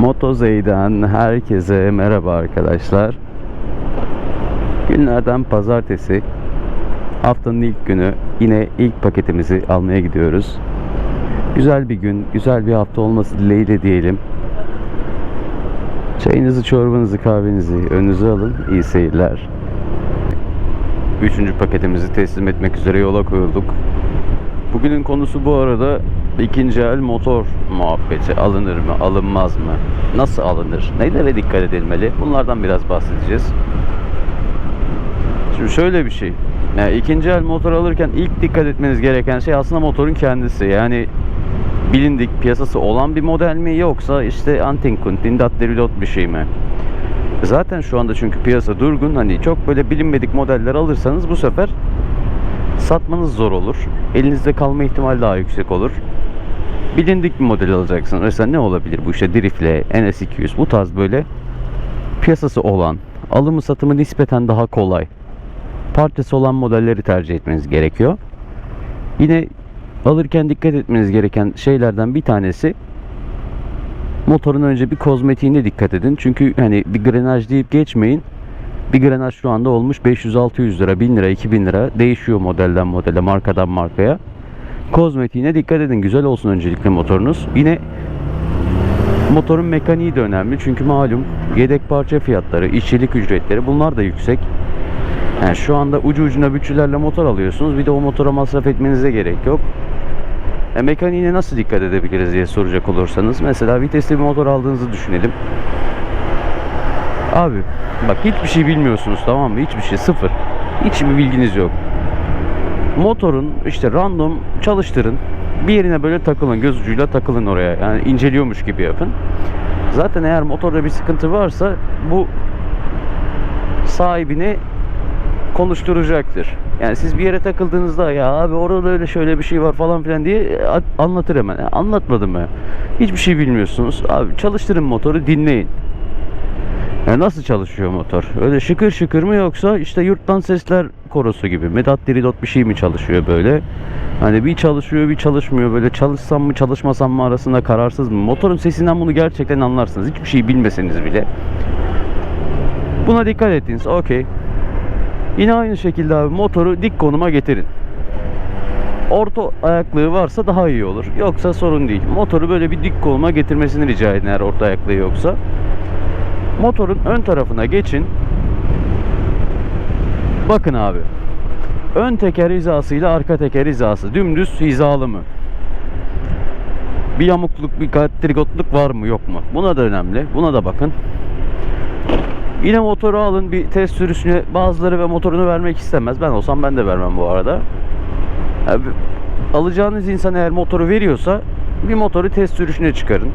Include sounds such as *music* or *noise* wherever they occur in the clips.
Motozey'den herkese merhaba arkadaşlar. Günlerden pazartesi. Haftanın ilk günü yine ilk paketimizi almaya gidiyoruz. Güzel bir gün, güzel bir hafta olması dileğiyle diyelim. Çayınızı, çorbanızı, kahvenizi önünüze alın. İyi seyirler. Üçüncü paketimizi teslim etmek üzere yola koyulduk. Bugünün konusu bu arada ikinci el motor muhabbeti. Alınır mı, alınmaz mı? Nasıl alınır? Nelere dikkat edilmeli? Bunlardan biraz bahsedeceğiz. Şimdi şöyle bir şey. Yani ikinci el motor alırken ilk dikkat etmeniz gereken şey aslında motorun kendisi. Yani bilindik piyasası olan bir model mi yoksa işte antin kuntin datterilot bir şey mi? Zaten şu anda çünkü piyasa durgun. Hani çok böyle bilinmedik modeller alırsanız bu sefer satmanız zor olur. Elinizde kalma ihtimali daha yüksek olur. Bilindik bir model alacaksın. Mesela ne olabilir bu işte Driftle, NS200 bu tarz böyle piyasası olan, alımı satımı nispeten daha kolay. Parçası olan modelleri tercih etmeniz gerekiyor. Yine alırken dikkat etmeniz gereken şeylerden bir tanesi motorun önce bir kozmetiğine dikkat edin. Çünkü hani bir grenaj deyip geçmeyin. Bir grenaj şu anda olmuş 500-600 lira, 1000 lira, 2000 lira değişiyor modelden modele, markadan markaya. Kozmetiğine dikkat edin. Güzel olsun öncelikle motorunuz. Yine motorun mekaniği de önemli. Çünkü malum yedek parça fiyatları, işçilik ücretleri bunlar da yüksek. Yani şu anda ucu ucuna bütçelerle motor alıyorsunuz. Bir de o motora masraf etmenize gerek yok. E, mekaniğine nasıl dikkat edebiliriz diye soracak olursanız. Mesela vitesli bir motor aldığınızı düşünelim. Abi bak hiçbir şey bilmiyorsunuz tamam mı? Hiçbir şey sıfır. Hiçbir bilginiz yok. Motorun işte random çalıştırın. Bir yerine böyle takılın. Göz ucuyla takılın oraya. Yani inceliyormuş gibi yapın. Zaten eğer motorda bir sıkıntı varsa bu sahibini konuşturacaktır. Yani siz bir yere takıldığınızda ya abi orada öyle şöyle bir şey var falan filan diye a- anlatır hemen. Yani anlatmadım mı? Hiçbir şey bilmiyorsunuz. Abi çalıştırın motoru dinleyin. Yani nasıl çalışıyor motor? Öyle şıkır şıkır mı yoksa işte yurttan sesler korosu gibi Medat Diridot bir şey mi çalışıyor böyle? Hani bir çalışıyor bir çalışmıyor böyle çalışsam mı çalışmasam mı arasında kararsız mı? Motorun sesinden bunu gerçekten anlarsınız. Hiçbir şey bilmeseniz bile. Buna dikkat ettiniz. Okey. Yine aynı şekilde abi motoru dik konuma getirin. Orta ayaklığı varsa daha iyi olur. Yoksa sorun değil. Motoru böyle bir dik konuma getirmesini rica edin eğer orta ayaklığı yoksa. Motorun ön tarafına geçin. Bakın abi. Ön teker hizasıyla arka teker hizası dümdüz hizalı mı? Bir yamukluk, bir trigotluk var mı yok mu? Buna da önemli. Buna da bakın. Yine motoru alın bir test sürüşüne bazıları ve motorunu vermek istemez. Ben olsam ben de vermem bu arada. Yani alacağınız insan eğer motoru veriyorsa bir motoru test sürüşüne çıkarın.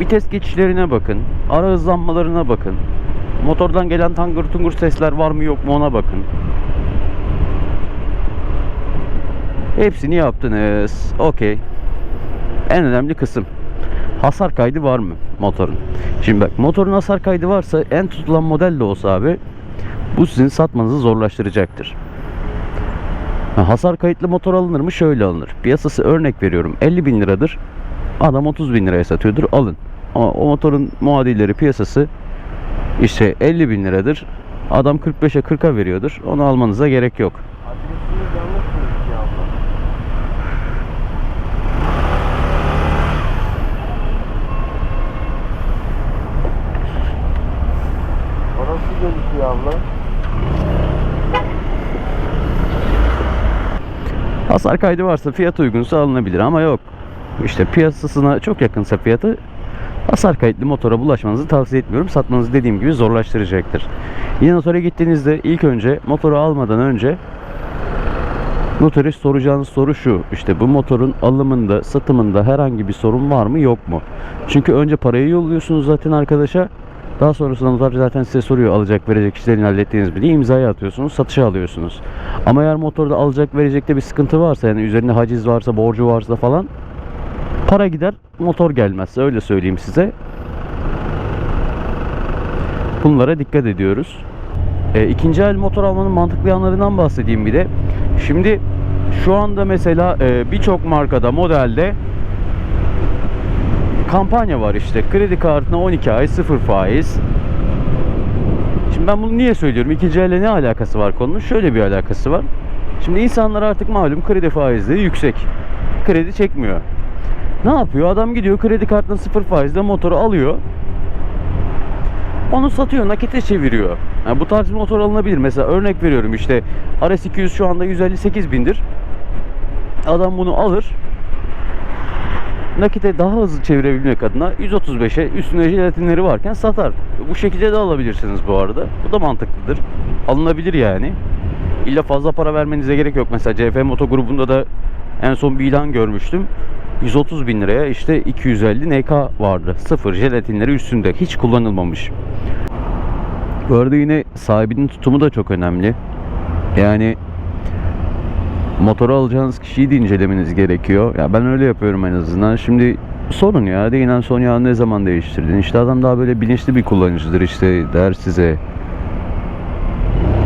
Vites geçişlerine bakın. Ara hızlanmalarına bakın. Motordan gelen tangır tungur sesler var mı yok mu ona bakın. Hepsini yaptınız. Okey. En önemli kısım. Hasar kaydı var mı motorun? Şimdi bak motorun hasar kaydı varsa en tutulan model de olsa abi bu sizin satmanızı zorlaştıracaktır. Ha, hasar kayıtlı motor alınır mı? Şöyle alınır. Piyasası örnek veriyorum 50 bin liradır. Adam 30 bin liraya satıyordur alın. Ama o motorun muadilleri piyasası işte 50 bin liradır. Adam 45'e 40'a veriyordur. Onu almanıza gerek yok. Hasar kaydı varsa fiyat uygunsa alınabilir ama yok. İşte piyasasına çok yakınsa fiyatı hasar kayıtlı motora bulaşmanızı tavsiye etmiyorum. Satmanızı dediğim gibi zorlaştıracaktır. Yine notere gittiğinizde ilk önce motoru almadan önce notere soracağınız soru şu. İşte bu motorun alımında, satımında herhangi bir sorun var mı yok mu? Çünkü önce parayı yolluyorsunuz zaten arkadaşa. Daha sonrasında noter zaten size soruyor alacak verecek işlerini hallettiğiniz bile imzayı atıyorsunuz satışa alıyorsunuz. Ama eğer motorda alacak verecekte bir sıkıntı varsa yani üzerinde haciz varsa borcu varsa falan para gider motor gelmez öyle söyleyeyim size. Bunlara dikkat ediyoruz. E, ikinci el motor almanın mantıklı yanlarından bahsedeyim bir de. Şimdi şu anda mesela e, birçok markada modelde kampanya var işte. Kredi kartına 12 ay sıfır faiz. Şimdi ben bunu niye söylüyorum? İkinci elle ne alakası var konunun? Şöyle bir alakası var. Şimdi insanlar artık malum kredi faizleri yüksek. Kredi çekmiyor. Ne yapıyor? Adam gidiyor kredi kartına sıfır faizle motoru alıyor. Onu satıyor, nakite çeviriyor. Yani bu tarz bir motor alınabilir. Mesela örnek veriyorum işte RS200 şu anda 158 bindir. Adam bunu alır. Nakite daha hızlı çevirebilmek adına 135'e üstüne jelatinleri varken satar. Bu şekilde de alabilirsiniz bu arada. Bu da mantıklıdır. Alınabilir yani. İlla fazla para vermenize gerek yok. Mesela CF Moto grubunda da en son bir ilan görmüştüm. 130 bin liraya işte 250 NK vardı. Sıfır jelatinleri üstünde. Hiç kullanılmamış. Bu arada yine sahibinin tutumu da çok önemli. Yani motoru alacağınız kişiyi de incelemeniz gerekiyor. Ya ben öyle yapıyorum en azından. Şimdi sorun ya değinen son yağı ne zaman değiştirdin? İşte adam daha böyle bilinçli bir kullanıcıdır işte der size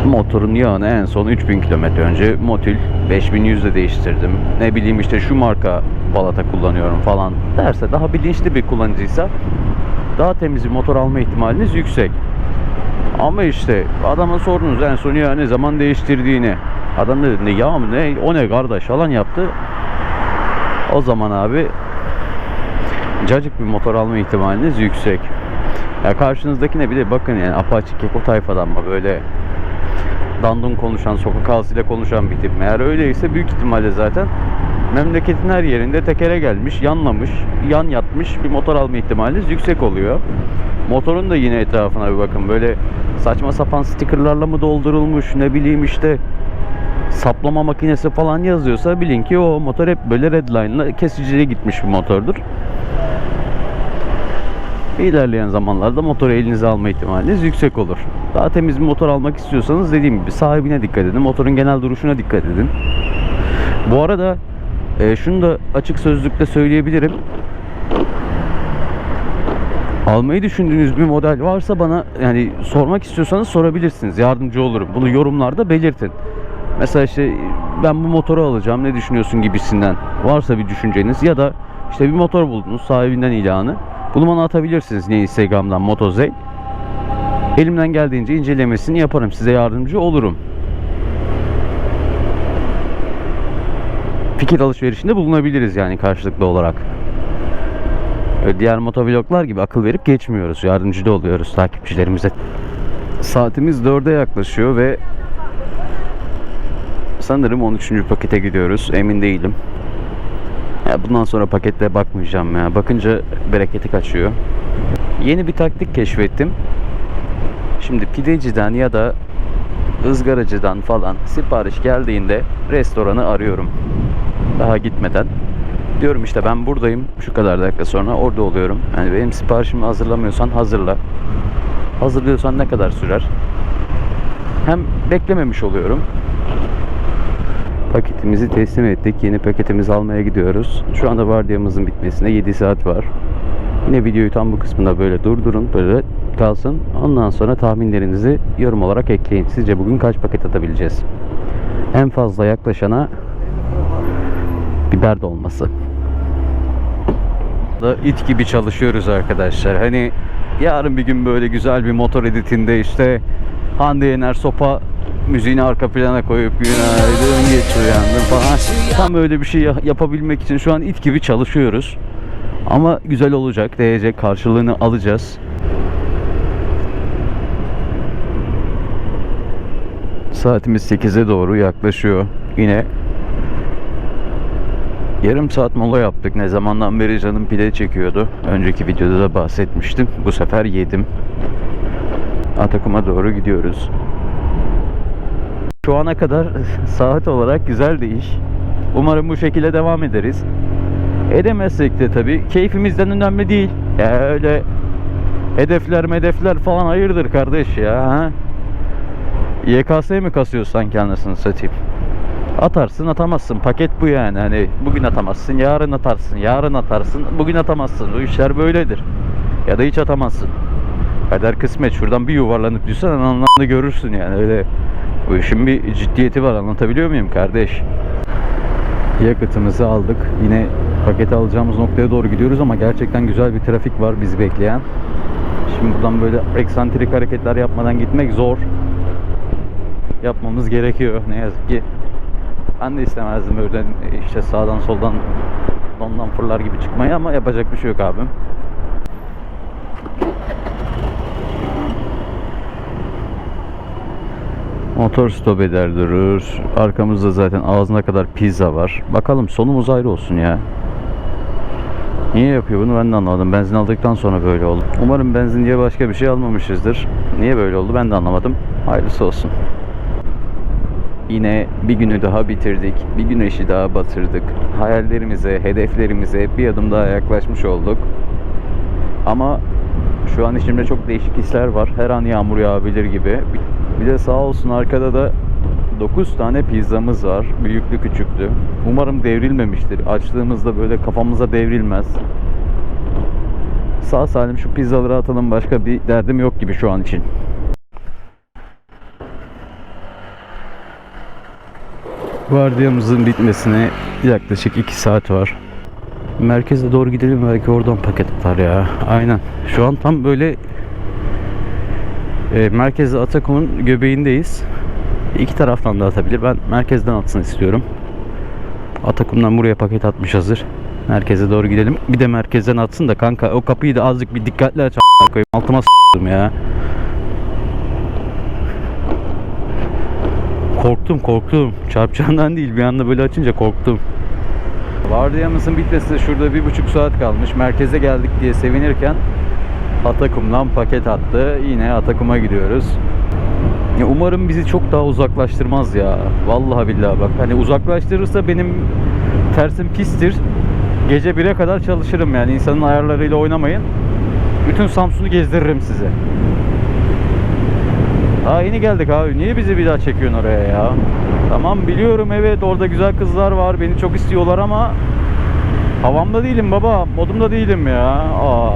motorun yağını en son 3000 kilometre önce Motul 5100'de değiştirdim. Ne bileyim işte şu marka balata kullanıyorum falan derse daha bilinçli bir kullanıcıysa daha temiz bir motor alma ihtimaliniz yüksek. Ama işte adama sordunuz en son yağı ne zaman değiştirdiğini. Adam dedi ne yağ mı ne o ne kardeş falan yaptı. O zaman abi cacık bir motor alma ihtimaliniz yüksek. Ya karşınızdakine bir de bakın yani Apache Keko tayfadan mı böyle dandun konuşan, sokak ağzıyla konuşan bir tip. Eğer öyleyse büyük ihtimalle zaten memleketin her yerinde tekere gelmiş, yanlamış, yan yatmış bir motor alma ihtimaliniz yüksek oluyor. Motorun da yine etrafına bir bakın. Böyle saçma sapan stickerlarla mı doldurulmuş ne bileyim işte saplama makinesi falan yazıyorsa bilin ki o motor hep böyle redline'la kesiciliğe gitmiş bir motordur. İlerleyen zamanlarda motoru elinize alma ihtimaliniz yüksek olur. Daha temiz bir motor almak istiyorsanız dediğim gibi sahibine dikkat edin. Motorun genel duruşuna dikkat edin. Bu arada e, şunu da açık sözlükle söyleyebilirim. Almayı düşündüğünüz bir model varsa bana yani sormak istiyorsanız sorabilirsiniz. Yardımcı olurum. Bunu yorumlarda belirtin. Mesela işte ben bu motoru alacağım ne düşünüyorsun gibisinden varsa bir düşünceniz ya da işte bir motor buldunuz sahibinden ilanı. Bunu bana atabilirsiniz yine Instagram'dan Motozey. Elimden geldiğince incelemesini yaparım. Size yardımcı olurum. Fikir alışverişinde bulunabiliriz yani karşılıklı olarak. Öyle diğer motovloglar gibi akıl verip geçmiyoruz. Yardımcı da oluyoruz takipçilerimize. Saatimiz 4'e yaklaşıyor ve sanırım 13. pakete gidiyoruz. Emin değilim. Ya bundan sonra paketle bakmayacağım ya. Bakınca bereketi kaçıyor. Yeni bir taktik keşfettim. Şimdi pideciden ya da ızgaracıdan falan sipariş geldiğinde restoranı arıyorum. Daha gitmeden. Diyorum işte ben buradayım. Şu kadar dakika sonra orada oluyorum. Yani benim siparişimi hazırlamıyorsan hazırla. Hazırlıyorsan ne kadar sürer? Hem beklememiş oluyorum. Paketimizi teslim ettik. Yeni paketimizi almaya gidiyoruz. Şu anda vardiyamızın bitmesine 7 saat var. Yine videoyu tam bu kısmında böyle durdurun. Böyle kalsın. Ondan sonra tahminlerinizi yorum olarak ekleyin. Sizce bugün kaç paket atabileceğiz? En fazla yaklaşana biber dolması. Da it gibi çalışıyoruz arkadaşlar. Hani yarın bir gün böyle güzel bir motor editinde işte Hande Yener sopa müziğini arka plana koyup günaydın geç uyandım falan. Tam öyle bir şey ya- yapabilmek için şu an it gibi çalışıyoruz. Ama güzel olacak, değecek, karşılığını alacağız. Saatimiz 8'e doğru yaklaşıyor. Yine yarım saat mola yaptık. Ne zamandan beri canım pide çekiyordu. Önceki videoda da bahsetmiştim. Bu sefer yedim. Atakum'a doğru gidiyoruz. Şu ana kadar saat olarak güzel de iş. Umarım bu şekilde devam ederiz. Edemezsek de tabii keyfimizden önemli değil. Ya öyle hedefler medefler falan hayırdır kardeş ya. Ha? YKS mi kasıyorsun sanki anasını satayım? Atarsın atamazsın. Paket bu yani. Hani bugün atamazsın, yarın atarsın, yarın atarsın, bugün atamazsın. Bu işler böyledir. Ya da hiç atamazsın. Kader kısmet. Şuradan bir yuvarlanıp düşsen anlamda görürsün yani. Öyle bu işin bir ciddiyeti var. Anlatabiliyor muyum kardeş? Yakıtımızı aldık. Yine Paketi alacağımız noktaya doğru gidiyoruz ama gerçekten güzel bir trafik var bizi bekleyen. Şimdi buradan böyle eksantrik hareketler yapmadan gitmek zor. Yapmamız gerekiyor ne yazık ki. Ben de istemezdim öyle işte sağdan soldan ondan fırlar gibi çıkmayı ama yapacak bir şey yok abim. Motor stop eder durur. Arkamızda zaten ağzına kadar pizza var. Bakalım sonumuz ayrı olsun ya. Niye yapıyor bunu ben de anlamadım. Benzin aldıktan sonra böyle oldu. Umarım benzin diye başka bir şey almamışızdır. Niye böyle oldu ben de anlamadım. Hayırlısı olsun. Yine bir günü daha bitirdik. Bir güneşi daha batırdık. Hayallerimize, hedeflerimize bir adım daha yaklaşmış olduk. Ama şu an içimde çok değişik hisler var. Her an yağmur yağabilir gibi. Bir de sağ olsun arkada da 9 tane pizzamız var. Büyüklü küçüklü. Umarım devrilmemiştir. Açtığımızda böyle kafamıza devrilmez. Sağ salim şu pizzaları atalım. Başka bir derdim yok gibi şu an için. Vardiyamızın bitmesine yaklaşık 2 saat var. Merkeze doğru gidelim belki oradan paket atar ya. Aynen. Şu an tam böyle e, merkezde Atakum'un göbeğindeyiz. İki taraftan da atabilir. Ben merkezden atsın istiyorum. Atakum'dan buraya paket atmış hazır. Merkeze doğru gidelim. Bir de merkezden atsın da kanka o kapıyı da azıcık bir dikkatli aç koyayım. Altıma s**tım ya. Korktum korktum. Çarpacağından değil bir anda böyle açınca korktum. Vardiyamızın bitmesi şurada bir buçuk saat kalmış. Merkeze geldik diye sevinirken Atakum'dan paket attı. Yine Atakum'a gidiyoruz. Ya umarım bizi çok daha uzaklaştırmaz ya. Vallahi billahi bak. Hani uzaklaştırırsa benim tersim pistir. Gece 1'e kadar çalışırım yani. insanın ayarlarıyla oynamayın. Bütün Samsun'u gezdiririm size. Daha yeni geldik abi. Niye bizi bir daha çekiyorsun oraya ya? Tamam biliyorum evet orada güzel kızlar var. Beni çok istiyorlar ama havamda değilim baba. Modumda değilim ya. Aa.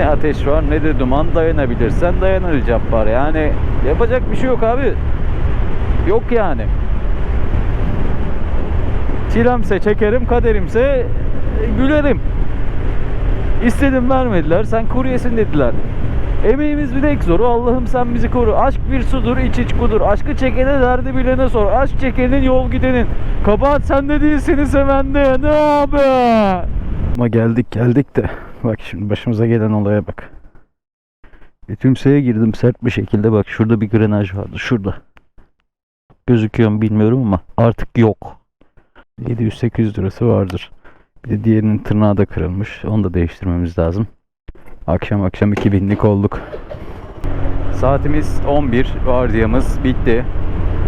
Ne ateş var ne de duman dayanabilirsen dayan Ali Cabbar. Yani yapacak bir şey yok abi. Yok yani. Çilemse çekerim, kaderimse e, gülerim. İstedim vermediler. Sen kuryesin dediler. Emeğimiz bir tek zoru. Allah'ım sen bizi koru. Aşk bir sudur, iç iç kudur. Aşkı çekene derdi bilene sor. Aşk çekenin yol gidenin. Kabahat sende değil seni sevende. Ne abi? Ama geldik geldik de. Bak şimdi başımıza gelen olaya bak. E, tümseye girdim sert bir şekilde. Bak şurada bir grenaj vardı. Şurada. Gözüküyor mu bilmiyorum ama artık yok. 700-800 lirası vardır. Bir de diğerinin tırnağı da kırılmış. Onu da değiştirmemiz lazım. Akşam akşam 2000'lik olduk. Saatimiz 11. Vardiyamız bitti.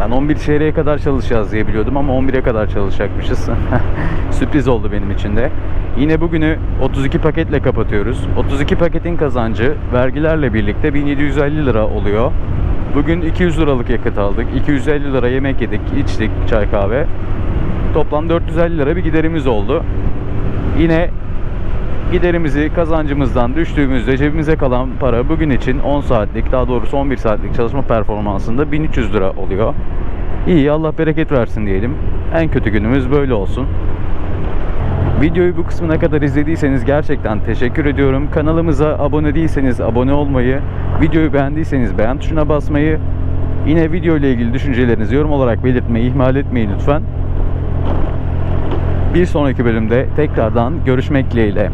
Ben 11 çeyreğe kadar çalışacağız diye biliyordum ama 11'e kadar çalışacakmışız. *laughs* Sürpriz oldu benim için de. Yine bugünü 32 paketle kapatıyoruz. 32 paketin kazancı vergilerle birlikte 1750 lira oluyor. Bugün 200 liralık yakıt aldık. 250 lira yemek yedik, içtik çay kahve. Toplam 450 lira bir giderimiz oldu. Yine giderimizi kazancımızdan düştüğümüzde cebimize kalan para bugün için 10 saatlik daha doğrusu 11 saatlik çalışma performansında 1300 lira oluyor. İyi Allah bereket versin diyelim. En kötü günümüz böyle olsun. Videoyu bu kısmına kadar izlediyseniz gerçekten teşekkür ediyorum. Kanalımıza abone değilseniz abone olmayı, videoyu beğendiyseniz beğen tuşuna basmayı, yine video ile ilgili düşüncelerinizi yorum olarak belirtmeyi ihmal etmeyin lütfen. Bir sonraki bölümde tekrardan görüşmek dileğiyle.